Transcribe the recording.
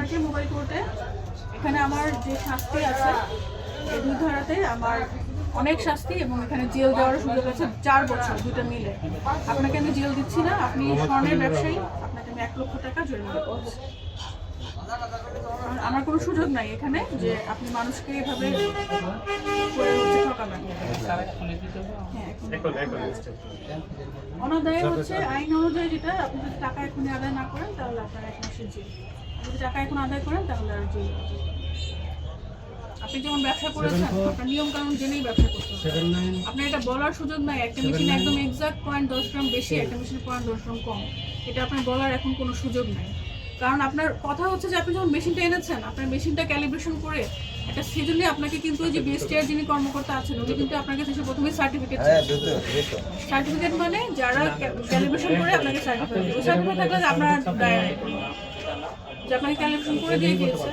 আপনাকে মোবাইল কোর্টে এখানে আমার যে শাস্তি আছে এই দুই ধারাতে আমার অনেক শাস্তি এবং এখানে জেল দেওয়ার সুযোগ আছে চার বছর দুটো মিলে। আপনাকে আমি জেল দিচ্ছি না, আপনি স্বর্ণের ব্যবসায়ী, আপনাকে আমি এক লক্ষ টাকা জরিমানা করছি। আমার কোনো সুযোগ নাই এখানে যে আপনি মানুষকে এভাবে করে হচ্ছে ঠকাবেন হ্যাঁ এখন অনাদায় হচ্ছে আইন অনুযায়ী যেটা আপনি যদি টাকা এখনই আদায় না করেন তাহলে আপনার এক মাসের জেল যদি টাকা এখন আদায় করেন তাহলে আর জেল আপনি যেমন ব্যবসা করেছেন আপনার নিয়ম কানুন জেনেই ব্যবসা করতে হবে। আপনার এটা বলার সুযোগ নাই একটা মেশিনে একদম এক্সাক্ট পয়েন্ট দশ গ্রাম বেশি একটা মেশিনে পয়েন্ট দশ গ্রাম কম। এটা আপনার বলার এখন কোনো সুযোগ নাই। কারণ আপনার কথা হচ্ছে যে আপনি যখন মেশিনটা এনেছেন আপনার মেশিনটা ক্যালিব্রেশন করে একটা সেজন্য আপনাকে কিন্তু ওই যে বিএসটিআর যিনি কর্মকর্তা আছেন উনি কিন্তু আপনাকে কাছে এসে প্রথমে সার্টিফিকেট সার্টিফিকেট মানে যারা ক্যালিব্রেশন করে আপনাকে সার্টিফিকেট সার্টিফিকেট থাকলে আপনার যে আপনাকে ক্যালিব্রেশন করে দিয়ে গিয়েছে।